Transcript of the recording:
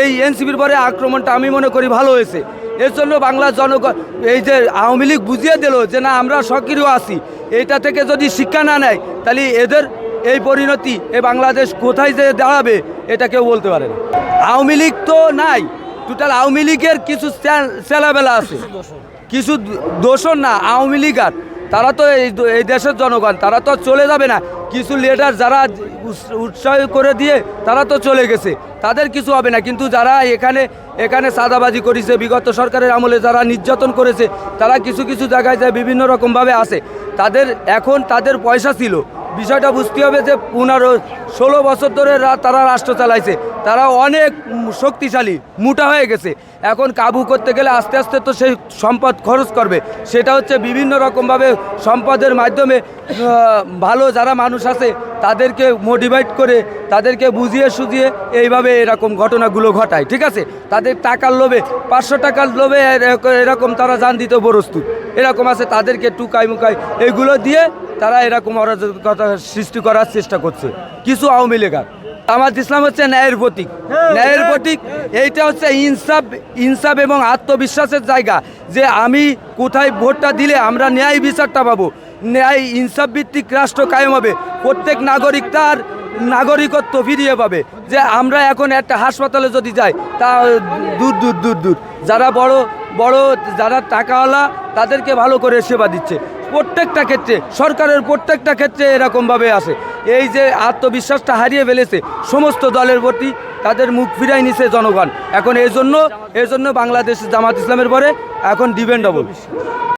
এই এনসিপির পরে আক্রমণটা আমি মনে করি ভালো হয়েছে। এর জন্য বাংলার জনগণ এই যে আওয়ামী লীগ বুঝিয়ে দিল যে না, আমরা সক্রিয় আছি। এইটা থেকে যদি শিক্ষা না নেয়, তাহলে এদের এই পরিণতি, এ বাংলাদেশ কোথায় যে দাঁড়াবে, এটা কেউ বলতে পারে না। আওয়ামী লীগ তো নাই। টোটাল আওয়ামী লীগের কিছু চেলাবেলা আছে। কিছু দোষণ না, আওয়ামী লীগ আর। তারা তো এই দেশের জনগণ, তারা তো চলে যাবে না। কিছু লিডার যারা উৎস- উৎসাহ করে দিয়ে তারা তো চলে গেছে। তাদের কিছু হবে না। কিন্তু যারা এখানে এখানে সাদাবাজি করেছে, বিগত সরকারের আমলে যারা নির্যাতন করেছে, তারা কিছু কিছু জায়গায় যায় বিভিন্ন রকমভাবে আসে। তাদের, এখন তাদের পয়সা ছিল। বিষয়টা বুঝতে হবে যে পনেরো, ষোলো বছর ধরে তারা রাষ্ট্র চালাইছে। তারা অনেক শক্তিশালী, মোটা হয়ে গেছে। এখন কাবু করতে গেলে আস্তে আস্তে তো সেই সম্পদ খরচ করবে। সেটা হচ্ছে বিভিন্ন রকমভাবে সম্পদের মাধ্যমে ভালো যারা মানুষ আছে, তাদেরকে মোটিভেট করে, তাদেরকে বুঝিয়ে সুঝিয়ে এইভাবে এরকম ঘটনাগুলো ঘটায়, ঠিক আছে? তাদের টাকার লোভে, পাঁচশো টাকার লোভে এরক- এরকম তারা জান দিতে প্রস্তুত এরকম আছে, তাদেরকে টুকাই মুকাই এগুলো দিয়ে তারা এরকম অরাজকতা সৃষ্টি করার চেষ্টা করছে। কিছু আওয়ামী লীগার। আমার ইসলাম হচ্ছে ন্যায়ের প্রতীক। ন্যায়ের প্রতীক এইটা হচ্ছে ইনসাফ ইনসাফ এবং আত্মবিশ্বাসের জায়গা। যে আমি কোথায় ভোটটা দিলে আমরা ন্যায় বিচারটা পাবো। ন্যায় ইনসাফ ভিত্তিক রাষ্ট্র কায়েম হবে। প্রত্যেক নাগরিক তার নাগরিকত্ব ফিরিয়ে পাবে। যে আমরা এখন একটা হাসপাতালে যদি যাই তা দূর দূর দূর দূর। যারা বড় বড় যারা টাকাওয়ালা তাদেরকে ভালো করে সেবা দিচ্ছে। প্রত্যেকটা ক্ষেত্রে, সরকারের প্রত্যেকটা ক্ষেত্রে এরকমভাবে আসে এই যে আত্মবিশ্বাসটা হারিয়ে ফেলেছে সমস্ত দলের প্রতি, তাদের মুখ ফিরাই নিছে জনগণ। এখন এই জন্য এই জন্য বাংলাদেশ জামাত ইসলামের পরে এখন ডিপেন্ডেবল